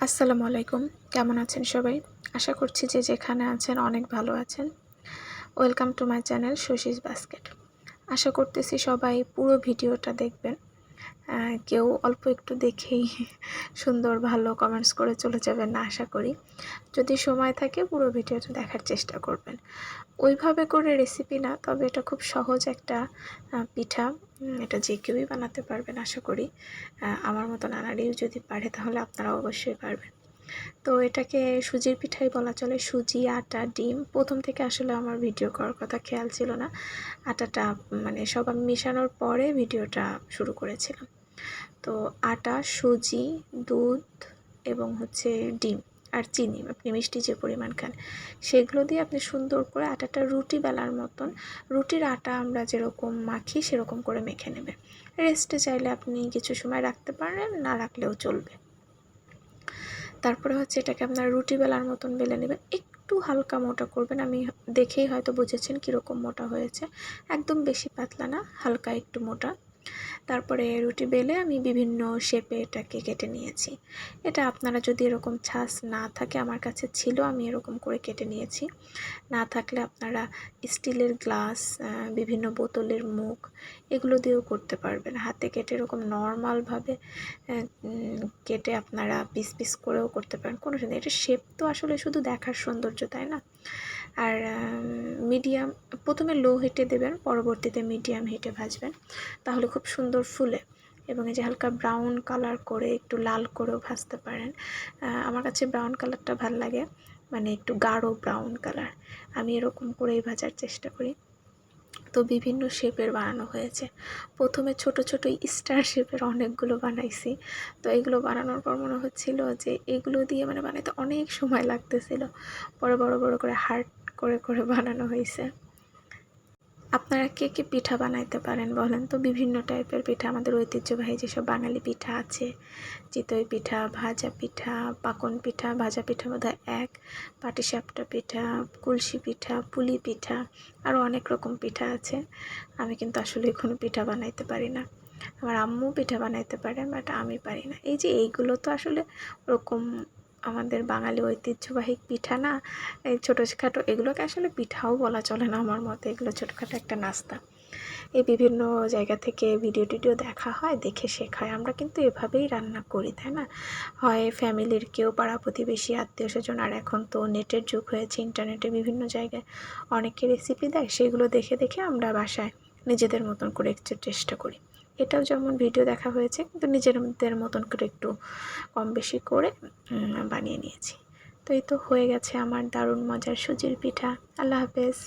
আসসালামু আলাইকুম। কেমন আছেন সবাই? আশা করছি যে যেখানে আছেন অনেক ভালো আছেন। Welcome to my channel Shashish basket আশা করতেছি সবাই পুরো ভিডিওটা দেখবেন। কেউ অল্প একটু দেখেই সুন্দর ভালো কমেন্টস করে চলে যাবেন না, আশা করি। যদি সময় থাকে, পুরো ভিডিওটা দেখার চেষ্টা করবেন। ওইভাবে করে রেসিপি না, তবে এটা খুব সহজ একটা পিঠা। এটা যে কেউই বানাতে পারবেন, আশা করি। আমার মতো নানারিও যদি পারে, তাহলে আপনারা অবশ্যই পারবেন। তো এটাকে সুজির পিঠাই বলা চলে, সুজি, আটা, ডিম। প্রথম থেকে আসলে আমার ভিডিও করার কথা খেয়াল ছিল না। আটাটা মানে সব আমি মেশানোর পরে ভিডিওটা শুরু করেছিলাম। তো আটা, সুজি, দুধ এবং হচ্ছে ডিম আর চিনি, আপনি মিষ্টি যে পরিমাণ খান, সেগুলো দিয়ে আপনি সুন্দর করে আটাটা রুটি বেলার মতন, রুটির আটা আমরা যেরকম মাখি সেরকম করে মেখে নেবে। রেস্টে চাইলে আপনি কিছু সময় রাখতে পারেন, না রাখলেও চলবে। তারপরে হচ্ছে এটাকে আপনার রুটি বেলার মতন বেলে নেবেন। একটু হালকা মোটা করবেন। আমি দেখেই হয়তো বুঝেছেন কীরকম মোটা হয়েছে। একদম বেশি পাতলা না, হালকা একটু মোটা। তারপরে রুটি বেলে আমি বিভিন্ন শেপে এটাকে কেটে নিয়েছি। এটা আপনারা যদি এরকম ছাস না থাকে, আমার কাছে ছিল, আমি এরকম করে কেটে নিয়েছি। না থাকলে আপনারা স্টিলের গ্লাস বিভিন্ন বোতলের মুখ, এগুলো দিয়েও করতে পারবেন। হাতে কেটে এরকম নর্মালভাবে কেটে আপনারা পিস পিস করেও করতে পারেন। কোনো সুন্দর এটা শেপ তো আসলে শুধু দেখার সৌন্দর্য, তাই না? আর মিডিয়াম প্রথমে লো হিটে দেবেন, পরবর্তীতে মিডিয়াম হিটে ভাজবেন। তাহলে খুব সুন্দর ফুলে এবং এই যে হালকা ব্রাউন কালার করে একটু লাল করেও ভাজতে পারেন। আমার কাছে ব্রাউন কালারটা ভালো লাগে মানে একটু গাঢ় ব্রাউন কালার আমি এরকম করেই ভাজার চেষ্টা করি। তো বিভিন্ন শেপের বানানো হয়েছে। প্রথমে ছোট ছোট স্টার শেপের অনেকগুলো বানাইছি। তো এগুলো বানানোর পর মনে হচ্ছিল যে এগুলো দিয়ে মানে বানাইতে অনেক সময় লাগতেছিল। পরে বড় বড় করে হার্ট করে করে বানানো হয়েছে। আপনারা কে কে পিঠা বানাইতে পারেন বলেন তো? বিভিন্ন টাইপের পিঠা, আমাদের ঐতিহ্যবাহী যেসব বাঙালি পিঠা আছে, চিতই পিঠা, ভাজা পিঠা, পাকন পিঠা, ভাজা পিঠা বোধহয় এক, পাটিসাপটা পিঠা, কুলসি পিঠা, পুলি পিঠা আরও অনেক রকম পিঠা আছে। আমি কিন্তু আসলে কোনো পিঠা বানাইতে পারি না। আমার আম্মু পিঠা বানাইতে পারে, বাট আমি পারি না। এই যে এইগুলো তো আসলে ওরকম আমাদের বাঙালি ঐতিহ্যবাহী পিঠা না, এই ছোটোখাটো এগুলোকে আসলে পিঠাও বলা চলে না আমার মতে। এগুলো ছোটোখাটো একটা নাস্তা। এই বিভিন্ন জায়গা থেকে ভিডিও টিডিও দেখা হয়, দেখে শেখায়। আমরা কিন্তু এভাবেই রান্না করি, তাই না? হয় ফ্যামিলির কেউ পাড়া প্রতিবেশী, আত্মীয় স্বজন, আর এখন তো নেটের যুগ হয়েছে ইন্টারনেটে বিভিন্ন জায়গায় অনেকে রেসিপি দেয়, সেগুলো দেখে দেখে আমরা বাসায় নিজেদের মতন করে একটু চেষ্টা করি। এটাও যেমন ভিডিও দেখা হয়েছে, কিন্তু নিজেদের মতন করে একটু কম বেশি করে বানিয়ে নিয়েছি। তো এই তো হয়ে গেছে আমার দারুণ মজার সুজির পিঠা। আল্লাহ হাফেজ।